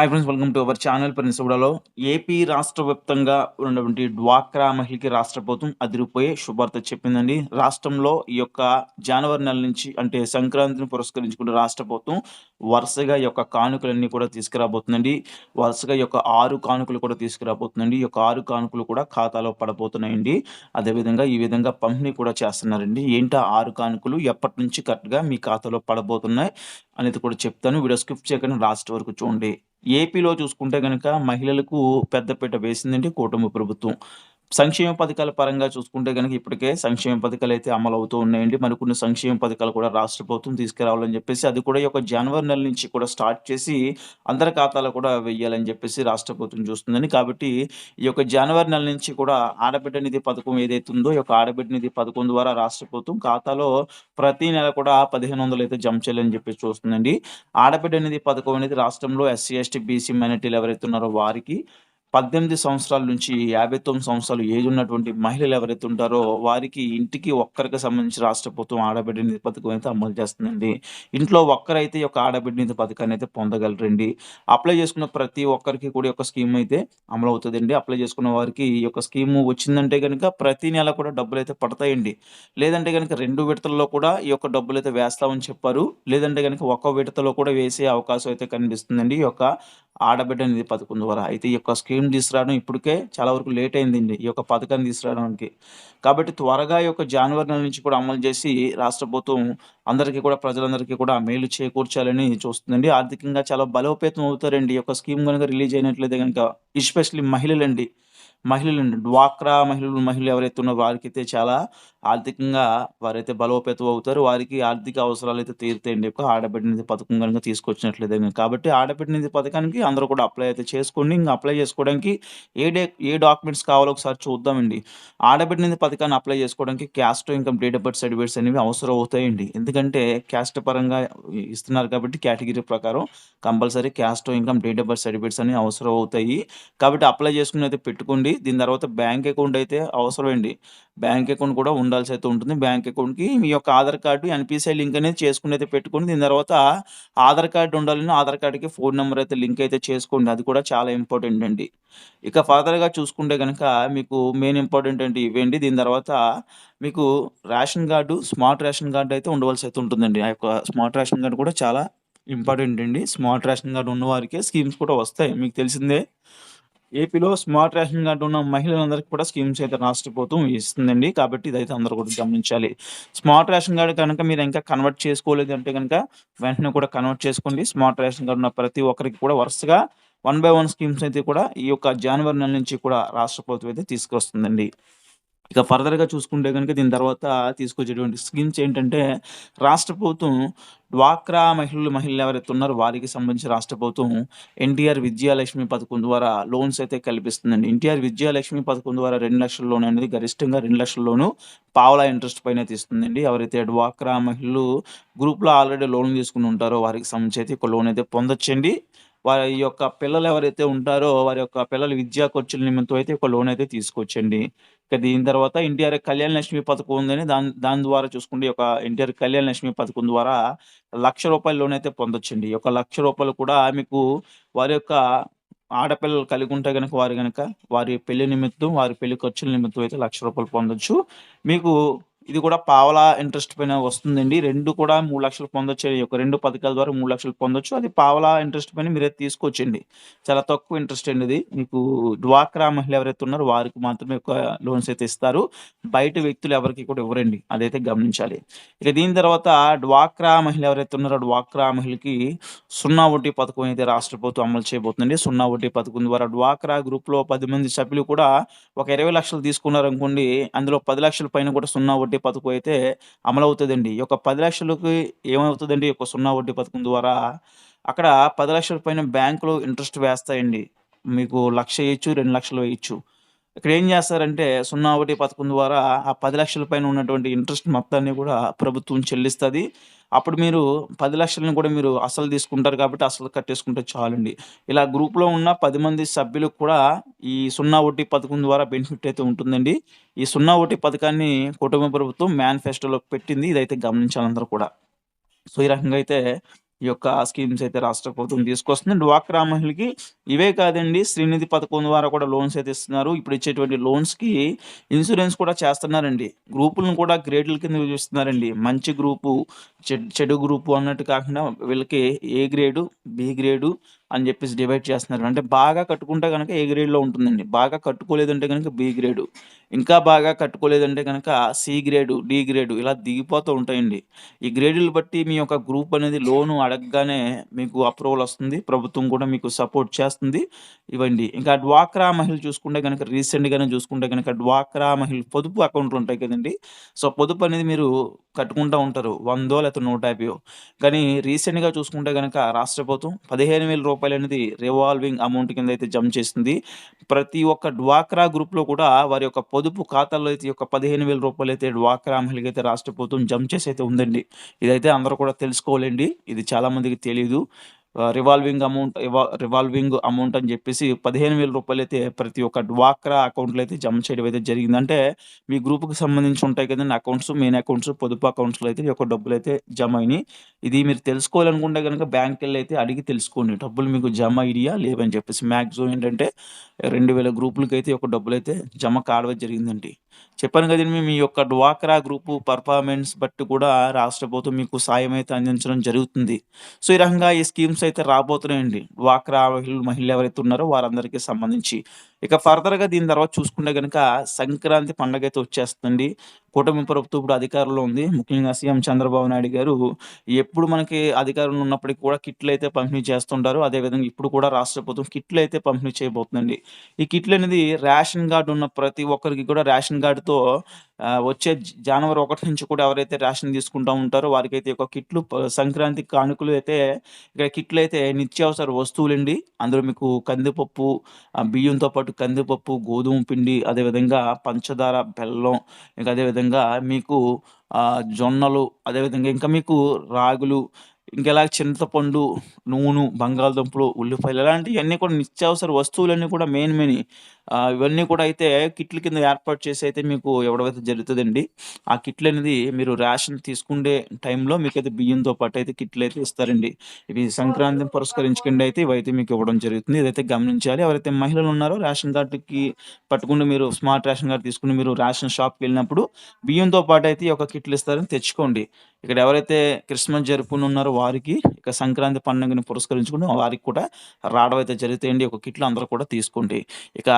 Hi friends welcome to our channel ప్రిన్సిపడలో AP రాష్ట్ర వ్యాప్తంగా ఉన్నటువంటి డ్వాక్రా మహిళకి రాష్ట్ర ప్రభుత్వం అదిరిపోయే శుభార్త చెప్పిందండి. రాష్ట్రంలో ఈ యొక్క జనవరి నెల నుంచి అంటే సంక్రాంతిని పురస్కరించుకున్న రాష్ట్ర ప్రభుత్వం వరుసగా ఈ యొక్క కానుకలన్నీ కూడా తీసుకురాబోతుందండి. వరుసగా ఈ యొక్క ఆరు కానుకలు కూడా తీసుకురాబోతుందండి. ఈ యొక్క ఆరు కానుకలు కూడా ఖాతాలో పడబోతున్నాయండి. అదేవిధంగా ఈ విధంగా పంపిణీ కూడా చేస్తున్నారండి. ఏంటో ఆరు కానుకలు? ఎప్పటి నుంచి కరెక్ట్గా మీ ఖాతాలో పడబోతున్నాయి? అనేది కూడా చెప్తాను. వీడియో స్కిప్ చేయకుండా లాస్ట్ వరకు చూడండి. ఏపీలో చూసుకుంటే కనుక మహిళలకు పెద్దపీట వేసిందండి కూటమి ప్రభుత్వం. సంక్షేమ పథకాల పరంగా చూసుకుంటే గనక ఇప్పటికే సంక్షేమ పథకాలు అయితే అమలు అవుతూ ఉన్నాయండి మరికొన్ని సంక్షేమ పథకాలు కూడా రాష్ట్ర ప్రభుత్వం తీసుకురావాలని చెప్పేసి అది కూడా ఈ యొక్క జనవరి నెల నుంచి కూడా స్టార్ట్ చేసి అందరి ఖాతాలో కూడా వెయ్యాలని చెప్పేసి రాష్ట్ర ప్రభుత్వం చూస్తుందని కాబట్టి ఈ యొక్క జనవరి నెల నుంచి కూడా ఆడబిడ్డ నిధి పథకం ఏదైతే ఉందో ఈ యొక్క ఆడబిడ్డ నిధి పథకం ద్వారా రాష్ట్ర ప్రభుత్వం ఖాతాలో ప్రతి నెల కూడా పదిహేను వందలు అయితే జమ చేయాలని చెప్పేసి చూస్తుందండి. ఆడబిడ్డ నిధి పథకం అనేది రాష్ట్రంలో ఎస్సీ ఎస్టీ బీసీ మైనార్టీలు ఎవరైతే ఉన్నారో వారికి పద్దెనిమిది సంవత్సరాల నుంచి యాభై తొమ్మిది సంవత్సరాలు ఏజ్ ఉన్నటువంటి మహిళలు ఎవరైతే ఉంటారో వారికి ఇంటికి ఒక్కరికి సంబంధించి రాష్ట్ర ప్రభుత్వం ఆడబిడ్డ నిధి పథకం అయితే అమలు చేస్తుందండి. ఇంట్లో ఒక్కరైతే ఈ యొక్క ఆడబిడ్డ నిధి పథకాన్ని అయితే పొందగలరండి. అప్లై చేసుకున్న ప్రతి ఒక్కరికి కూడా ఒక యొక్క స్కీమ్ అయితే అమలు అవుతుందండి. అప్లై చేసుకున్న వారికి ఈ యొక్క స్కీమ్ వచ్చిందంటే కనుక ప్రతి నెల కూడా డబ్బులు అయితే పడతాయండి. లేదంటే కనుక రెండు విడతల్లో కూడా ఈ యొక్క డబ్బులు అయితే వేస్తామని చెప్పారు. లేదంటే కనుక ఒక విడతలో కూడా వేసే అవకాశం అయితే కనిపిస్తుందండి. ఈ యొక్క ఆడబిడ్డ నిధి పథకం ద్వారా అయితే ఈ యొక్క స్కీమ్ తీసుకురావడం ఇప్పటికే చాలా వరకు లేట్ అయిందండి. ఈ యొక్క పథకాన్ని తీసుకురావడానికి. కాబట్టి త్వరగా ఈ యొక్క జనవరి నెల నుంచి కూడా అమలు చేసి రాష్ట్ర ప్రభుత్వం అందరికీ కూడా ప్రజలందరికీ కూడా మేలు చేకూర్చాలని చూస్తుందండి. ఆర్థికంగా చాలా బలోపేతం అవుతారండి. ఈ యొక్క స్కీమ్ కనుక రిలీజ్ అయినట్లయితే కనుక ఎస్పెషల్లీ మహిళలండి. మహిళలండి. డ్వాక్రా మహిళలు మహిళలు ఎవరైతే ఉన్నారో వారికైతే చాలా ఆర్థికంగా వారైతే బలోపేతం అవుతారు వారికి ఆర్థిక అవసరాలు అయితే తీరుతాయండి. యొక్క ఆడబిడ్డ నిధి పథకం కనుక తీసుకొచ్చినట్లయితే కాబట్టి ఆడబిడ్డ నిధి పథకానికి అందరూ కూడా అప్లై అయితే చేసుకోండి. ఇంకా అప్లై చేసుకోవడానికి ఏ డే ఏ డాక్యుమెంట్స్ కావాలో ఒకసారి చూద్దామండి. ఆడబిడ్డ నిధి పథకాన్ని అప్లై చేసుకోవడానికి caste income date of birth certificates అనేవి అవసరం అవుతాయండి. ఎందుకంటే క్యాస్ట్ పరంగా ఇస్తున్నారు కాబట్టి కేటగిరీ ప్రకారం compulsory caste income date of birth certificates అనేవి అవసరం అవుతాయి. కాబట్టి అప్లై చేసుకుని అయితే పెట్టుకోండి. దీని తర్వాత బ్యాంక్ అకౌంట్ అయితే అవసరం అండి బ్యాంక్ అకౌంట్ కూడా ఉండాల్సి అయితే ఉంటుంది. బ్యాంక్ అకౌంట్కి మీ యొక్క ఆధార్ కార్డు ఎన్పిసిఐ లింక్ అనేది చేసుకుని అయితే పెట్టుకుని దీని తర్వాత ఆధార్ కార్డు ఉండాలని ఆధార్ కార్డుకి ఫోన్ నెంబర్ అయితే లింక్ అయితే చేసుకోండి. అది కూడా చాలా ఇంపార్టెంట్ అండి. ఇక ఫర్దర్గా చూసుకుంటే కనుక మీకు మెయిన్ ఇంపార్టెంట్ అంటే ఇవేంటి? దీని తర్వాత మీకు ration card smart ration card అయితే ఉండవలసి అయితే ఉంటుందండి. ఆ యొక్క స్మార్ట్ రేషన్ కార్డు కూడా చాలా ఇంపార్టెంట్ అండి. స్మార్ట్ రేషన్ కార్డు ఉన్నవారికే స్కీమ్స్ కూడా వస్తాయి. మీకు తెలిసిందే ఏపీలో స్మార్ట్ రేషన్ కార్డు ఉన్న మహిళలందరికీ కూడా స్కీమ్స్ అయితే రాష్ట్ర ప్రభుత్వం ఇస్తుందండి. కాబట్టి ఇదైతే అందరూ కూడా గమనించాలి. స్మార్ట్ రేషన్ కార్డు కనుక మీరు ఇంకా కన్వర్ట్ చేసుకోలేదు అంటే కనుక వెంటనే కూడా కన్వర్ట్ చేసుకోండి. స్మార్ట్ రేషన్ కార్డు ఉన్న ప్రతి ఒక్కరికి కూడా వరుసగా వన్ బై వన్ స్కీమ్స్ అయితే కూడా ఈ యొక్క జనవరి నెల నుంచి కూడా రాష్ట్ర ప్రభుత్వం అయితే తీసుకొస్తుందండి. ఇక ఫర్దర్గా చూసుకుంటే కనుక దీని తర్వాత తీసుకొచ్చేటువంటి స్కీమ్స్ ఏంటంటే రాష్ట్ర ప్రభుత్వం డ్వాక్రా మహిళలు మహిళలు ఎవరైతే ఉన్నారో వారికి సంబంధించి రాష్ట్ర ప్రభుత్వం ఎన్టీఆర్ విద్యాలక్ష్మి పథకం ద్వారా లోన్స్ అయితే కల్పిస్తుందండి. ఎన్టీఆర్ విద్యాలక్ష్మి పథకం ద్వారా రెండు లక్షల లోన్ అనేది గరిష్టంగా రెండు లక్షల లోను పావలా ఇంట్రెస్ట్ పైన తీస్తుందండి ఎవరైతే డ్వాక్రా మహిళలు గ్రూప్లో ఆల్రెడీ లోన్ తీసుకుని ఉంటారో వారికి సంబంధించి అయితే ఒక లోన్ అయితే పొందొచ్చండి. వారి యొక్క పిల్లలు ఎవరైతే ఉంటారో వారి యొక్క పిల్లల విద్యా ఖర్చుల నిమిత్తం అయితే ఒక లోన్ అయితే తీసుకొచ్చండి ఇక దీని తర్వాత ఎన్టీఆర్ కళ్యాణ లక్ష్మి పథకం ఉందని దాని దాని ద్వారా చూసుకుంటే ఒక ఎన్టీఆర్ కళ్యాణ లక్ష్మి పథకం ద్వారా లక్ష రూపాయల లోన్ అయితే పొందొచ్చండి. ఒక లక్ష రూపాయలు కూడా మీకు వారి యొక్క ఆడపిల్లలు కలిగి ఉంటే కనుక వారు కనుక వారి పెళ్ళి నిమిత్తం వారి పెళ్ళి ఖర్చుల నిమిత్తం అయితే లక్ష రూపాయలు పొందొచ్చు. మీకు ఇది కూడా పావలా ఇంట్రెస్ట్ పైన వస్తుందండి. రెండు కూడా మూడు లక్షలు పొందొచ్చు. ఒక రెండు పథకాల ద్వారా మూడు లక్షలు పొందొచ్చు. అది పావలా ఇంట్రెస్ట్ పైన మీరైతే తీసుకోవచ్చండి చాలా తక్కువ ఇంట్రెస్ట్ అండి ఇది. మీకు డ్వాక్రా మహిళ ఎవరైతే ఉన్నారో వారికి మాత్రమే ఎక్కువ లోన్స్ అయితే ఇస్తారు. బయట వ్యక్తులు ఎవరికి కూడా ఇవ్వరండి. అదైతే గమనించాలి. ఇక దీని తర్వాత డ్వాక్రా మహిళ ఎవరైతే ఉన్నారో డ్వాక్రా మహిళకి సున్నా వడ్డీ పథకం అయితే రాష్ట్ర ప్రభుత్వం అమలు చేయబోతుందండి. సున్నా వడ్డీ పథకం ద్వారా డ్వాక్రా గ్రూప్లో పది మంది సభ్యులు కూడా ఒక ఇరవై లక్షలు తీసుకున్నారు అనుకోండి అందులో పది లక్షల పైన కూడా సున్నా వడ్డీ పథకం అయితే అమలవుతుందండి. ఈ యొక్క పది లక్షలకు ఏమవుతుందండి? ఈ యొక్క సున్నా వడ్డీ పథకం ద్వారా అక్కడ పది లక్షల పైన బ్యాంకులు ఇంట్రెస్ట్ వేస్తాయండి. మీకు లక్ష వేయచ్చు రెండు లక్షలు వేయచ్చు ఇక్కడ ఏం చేస్తారంటే సున్నా ఒకటి పథకం ద్వారా ఆ పది లక్షల పైన ఉన్నటువంటి ఇంట్రెస్ట్ మొత్తాన్ని కూడా ప్రభుత్వం చెల్లిస్తుంది. అప్పుడు మీరు పది లక్షలను కూడా మీరు అసలు తీసుకుంటారు కాబట్టి అసలు కట్టేసుకుంటే చాలండి. ఇలా గ్రూప్లో ఉన్న పది మంది సభ్యులకు కూడా ఈ సున్నా ఒకటి పథకం ద్వారా బెనిఫిట్ అయితే ఉంటుందండి. ఈ సున్నా ఒకటి పథకాన్ని కుటుంబ ప్రభుత్వం మేనిఫెస్టోలో పెట్టింది. ఇదైతే గమనించాలందరూ కూడా. సో ఈ రకంగా అయితే ఈ యొక్క స్కీమ్స్ అయితే రాష్ట్ర ప్రభుత్వం తీసుకొస్తుంది. డ్వాక్రా మహిళకి ఇవే కాదండి శ్రీనిధి పథకం ద్వారా కూడా లోన్స్ అయితే ఇస్తున్నారు. ఇప్పుడు ఇచ్చేటువంటి లోన్స్‌కి ఇన్సూరెన్స్ కూడా చేస్తున్నారండి. గ్రూపులను కూడా గ్రేడ్‌ల కింద విభజిస్తున్నారండి. మంచి గ్రూపు, చెడ్ చెడు గ్రూపు అన్నట్టు కాకుండా వీళ్ళకి ఏ గ్రేడు, బి గ్రేడు అని చెప్పేసి డివైడ్ చేస్తున్నారు. అంటే బాగా కట్టుకుంటే కనుక ఏ గ్రేడ్‌లో ఉంటుందండి. బాగా కట్టుకోలేదంటే కనుక బి గ్రేడు. ఇంకా బాగా కట్టుకోలేదంటే కనుక సి గ్రేడు, డి గ్రేడు ఇలా దిగిపోతూ ఉంటాయండి. ఈ గ్రేడులు బట్టి మీ యొక్క గ్రూప్ అనేది లోను అడగగానే మీకు అప్రూవల్ వస్తుంది. ప్రభుత్వం కూడా మీకు సపోర్ట్ చేస్తుంది. ఇవ్వండి ఇంకా డ్వాక్రా మహిళలు చూసుకుంటే కనుక రీసెంట్‌గానే చూసుకుంటే కనుక డ్వాక్రా మహిళ పొదుపు అకౌంట్‌లు ఉంటాయి కదండీ! సో, పొదుపు అనేది మీరు కట్టుకుంటా ఉంటారు. వందో లేకపోతే 150 కానీ రీసెంట్‌గా చూసుకుంటే గనక రాష్ట్ర ప్రభుత్వం రూపాయలు రూపాయలు అనేది రివాల్వింగ్ అమౌంట్ కింద అయితే జమ చేసింది. ప్రతి ఒక్క డ్వాక్రా గ్రూప్‌లో కూడా వారి యొక్క పొదుపు ఖాతాల్లో అయితే ఒక పదిహేను వేల రూపాయలు అయితే డ్వాక్రా మహిళలకైతే రాష్ట్ర ప్రభుత్వం జమ చేసి అయితే ఉందండి. ఇదైతే అందరూ కూడా తెలుసుకోవాలండి. ఇది చాలామందికి తెలియదు రివాల్వింగ్ అమౌంట్ రివాల్వింగ్ అమౌంట్ అని చెప్పేసి పదిహేను వేల రూపాయలు అయితే ప్రతి ఒక్క డ్వాక్రా అకౌంట్‌లో అయితే జమ చేయడం అయితే జరిగింది. అంటే మీ గ్రూప్‌కి సంబంధించి ఉంటాయి కదండి అకౌంట్స్, మెయిన్ అకౌంట్స్, పొదుపు అకౌంట్స్‌లో అయితే ఈ యొక్క డబ్బులైతే జమ అయినాయి. ఇది మీరు తెలుసుకోవాలనుకుంటే కనుక గనక బ్యాంక్‌కెళ్ళి అయితే అడిగి తెలుసుకోండి. డబ్బులు మీకు జమ అయినాయా? లేవని చెప్పేసి. మ్యాక్సిమం ఏంటంటే 2000 గ్రూపులకైతే ఒక డబ్బులు అయితే జమ కావడం జరిగిందండి. చెప్పాను కదండి మీ యొక్క డ్వాక్రా గ్రూపు పర్ఫార్మెన్స్ బట్టి కూడా రాష్ట్ర ప్రభుత్వం మీకు సాయం అయితే అందించడం జరుగుతుంది. సో, ఈ రకంగా ఈ స్కీమ్స్ అయితే రాబోతున్నాయండి. డ్వాక్రా మహిళలు మహిళలు ఎవరైతే ఉన్నారో వారందరికీ సంబంధించి. ఇక ఫర్దర్‌గా దీని తర్వాత చూసుకుంటే గనక సంక్రాంతి పండగైతే వచ్చేస్తుంది కూటమి ప్రభుత్వం ఇప్పుడు అధికారంలో ఉంది. ముఖ్యంగా సీఎం చంద్రబాబు నాయుడు గారు ఎప్పుడు మనకి అధికారంలో ఉన్నప్పటికీ కూడా కిట్లు అయితే పంపిణీ చేస్తుంటారు. అదేవిధంగా ఇప్పుడు కూడా రాష్ట్ర ప్రభుత్వం కిట్లు అయితే పంపిణీ చేయబోతుందండి. ఈ కిట్లు అనేది రేషన్ కార్డు ఉన్న ప్రతి ఒక్కరికి కూడా రేషన్ కార్డుతో వచ్చే జనవరి ఒకటి నుంచి కూడా ఎవరైతే రేషన్ తీసుకుంటా ఉంటారో వారికైతే అయితే ఒక కిట్లు సంక్రాంతి కానుకలు అయితే ఇక్కడ కిట్లు అయితే నిత్యావసర వస్తువులండి. అందులో మీకు కందిపప్పు, బియ్యంతో పాటు కందిపప్పు, గోధుమ పిండి, అదేవిధంగా పంచదార, బెల్లం, ఇంకా అదేవిధంగా మీకు జొన్నలు, అదేవిధంగా ఇంకా మీకు రాగులు, ఇంకెలా చింతపండు, నూనె, బంగాళదుంపలు, ఉల్లిపాయలు ఇలాంటివన్నీ కూడా నిత్యావసర వస్తువులన్నీ కూడా మెయిన్ మెయిన్ ఇవన్నీ కూడా అయితే కిట్ల కింద ఏర్పాటు చేసి అయితే మీకు ఇవ్వడం జరుగుతుందండి ఆ కిట్లు అనేది మీరు రేషన్ తీసుకునే టైంలో మీకైతే బియ్యంతో పాటు అయితే కిట్లు అయితే ఇస్తారండి. ఇవి సంక్రాంతిని పురస్కరించకుండా అయితే ఇవైతే మీకు ఇవ్వడం జరుగుతుంది. ఇదైతే గమనించాలి. ఎవరైతే మహిళలు ఉన్నారో రేషన్ కార్డుకి పట్టుకుని మీరు స్మార్ట్ రేషన్ కార్డు తీసుకుని మీరు రేషన్ షాప్‌కెళ్ళినప్పుడు బియ్యంతో పాటు అయితే ఈ యొక్క కిట్లు ఇస్తారని తెచ్చుకోండి. ఇక్కడ ఎవరైతే క్రిస్మస్ జరుపుకుని ఉన్నారో వారికి, ఇక సంక్రాంతి పండుగని పురస్కరించుకుని వారికి కూడా రావడం అయితే జరుగుతాయండి. ఒక కిట్లు అందరూ కూడా తీసుకోండి. ఇక